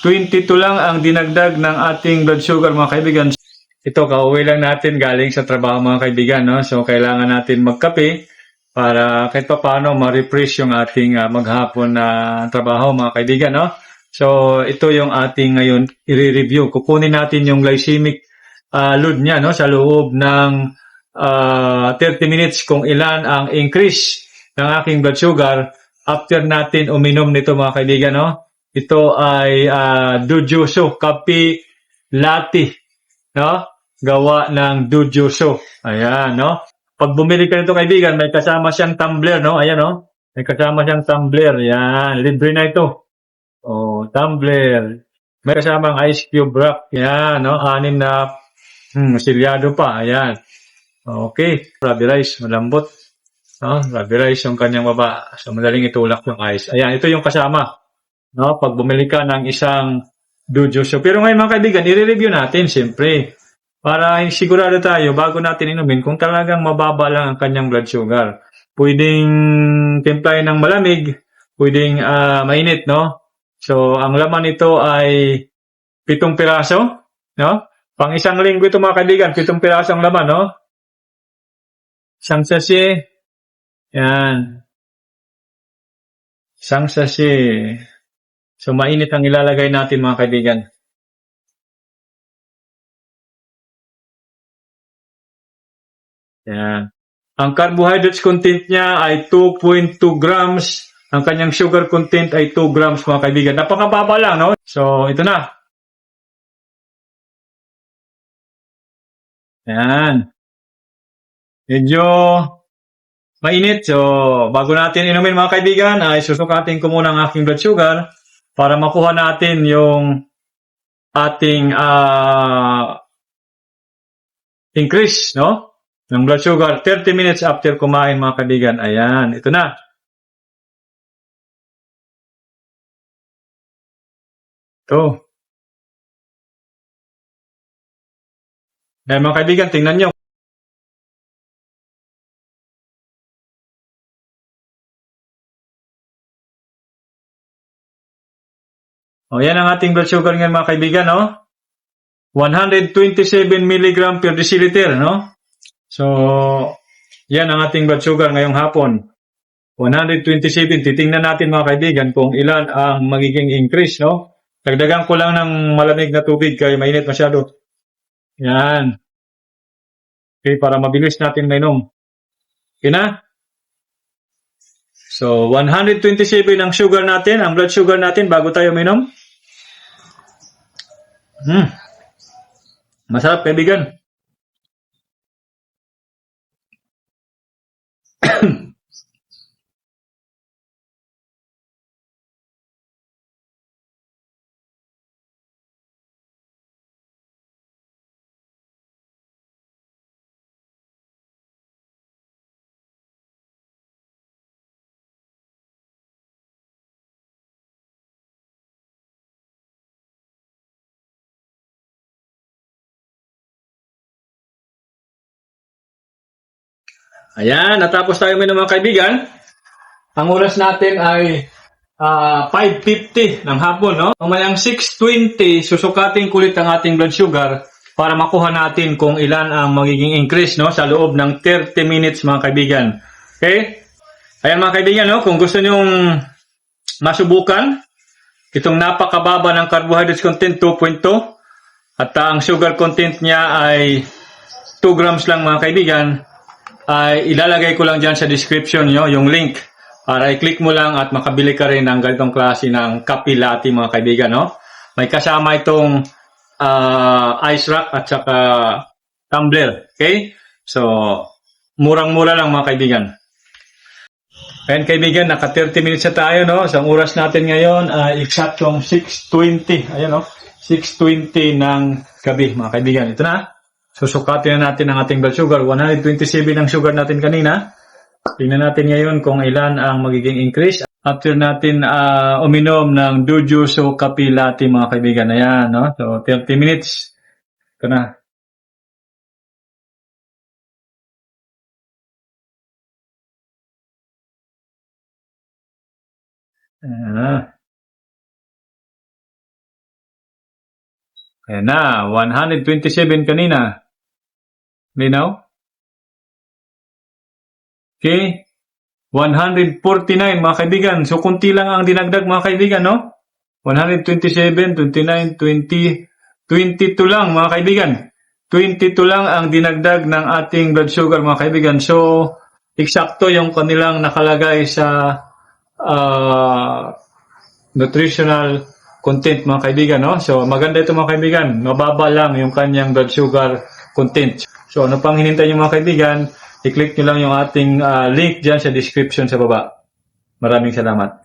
22 lang ang dinagdag ng ating blood sugar mga kaibigan. Ito, kauwi lang natin galing sa trabaho mga kaibigan. No? So, kailangan natin magkape para kahit pa paano ma-refresh yung ating ah, maghapon na trabaho mga kaibigan. No? So, ito yung ating ngayon i-review. Kukunin natin yung glycemic ah, load niya no? sa loob ng ah, 30 minutes kung ilan ang increase ng aking blood sugar after natin uminom nito mga kaibigan. No? Ito ay uh, Dujuso Kapi Latte no? Gawa ng Dujuso. Ayan, no? Pag bumili ka nito kaibigan, may kasama siyang tumbler, no? Ayan, no? May kasama siyang tumbler. Yan, libre na ito. Oh, tumbler. May kasamang ice cube rock. Yan, no? Anim na hmm, silyado pa. Ayan. Okay. Rabi rice, malambot. No? Rabi rice yung kanyang baba. So, madaling itulak yung ice. Ayan, ito yung kasama. No? Pag bumili ka ng isang Dujuso. Pero ngayon mga kaibigan, i-review natin, siyempre. Para sigurado tayo, bago natin inumin, kung talagang mababa lang ang kanyang blood sugar. Pwedeng timplahin ng malamig, pwedeng ah, mainit, no? So, ang laman nito ay pitong piraso, no? Pang isang linggo ito mga kaibigan, pitong piraso ang laman, no? Isang sachet. Yan. Isang sachet. So, mainit ang ilalagay natin mga kaibigan. Yan. Ang carbohydrates content niya ay 2.2 grams. Ang kanyang sugar content ay 2 grams mga kaibigan. Napakababa lang, no? So, ito na. Yan. Medyo mainit. So, bago natin inumin mga kaibigan, ay susukatin ko muna ang aking blood sugar para makuha natin yung ating ah increase, no? Ng blood sugar 30 minutes after kumain mga kaibigan. Ayan, ito na. Ito. Ayan mga kaibigan, tingnan nyo. O, yan ang ating blood sugar ngayon mga kaibigan, no? 127 mg per deciliter, no? So, yan ang ating blood sugar ngayong hapon. 127. Titingnan natin mga kaibigan kung ilan ang magiging increase, no? Dagdagan ko lang ng malamig na tubig kaya mainit masyado. Yan. Okay, para mabilis natin mainom. Okay na? So, 127 ang sugar natin, ang blood sugar natin bago tayo mainom. Hmm. Masarap, kaibigan. Ayan, natapos tayo may mga kaibigan. Ang oras natin ay ah, 5.50 ng hapon, no? Mamayang 6.20, susukatin kulit ang ating blood sugar para makuha natin kung ilan ang magiging increase, no? Sa loob ng 30 minutes, mga kaibigan. Okay? Ayan, mga kaibigan, no? Kung gusto nyong masubukan, itong napakababa ng carbohydrates content, 2.2, at ang sugar content niya ay 2 grams lang, mga kaibigan, ay ilalagay ko lang dyan sa description nyo yung link para i-click mo lang at makabili ka rin ng ganitong klase ng kapilati mga kaibigan. No? May kasama itong ah, ice rack at saka tumbler. Okay? So, murang-mura lang mga kaibigan. Ayan kaibigan, naka 30 minutes na tayo. No? So, ang oras natin ngayon ay eksaktong 6.20. Ayan no? 6.20 ng gabi mga kaibigan. Ito na. Susukatin na natin ang ating blood sugar. 127 ang sugar natin kanina. Tingnan natin ngayon kung ilan ang magiging increase after natin ah, uminom ng Dujuso Kapilati mga kaibigan. Ayan, no? So, 30 minutes. Ito na. Ayan na. Ayan na, 127 kanina. Linaw? Okay. 149 mga kaibigan. So, kunti lang ang dinagdag mga kaibigan, no? 127, 29, 20, 22 lang mga kaibigan. 22 lang ang dinagdag ng ating blood sugar mga kaibigan. So, eksakto yung kanilang nakalagay sa ah, nutritional content mga kaibigan. No? So, maganda ito mga kaibigan. Mababa lang yung kanyang blood sugar content. So, ano pang hinintay nyo mga kaibigan? I-click nyo lang yung ating ah, link dyan sa description sa baba. Maraming salamat.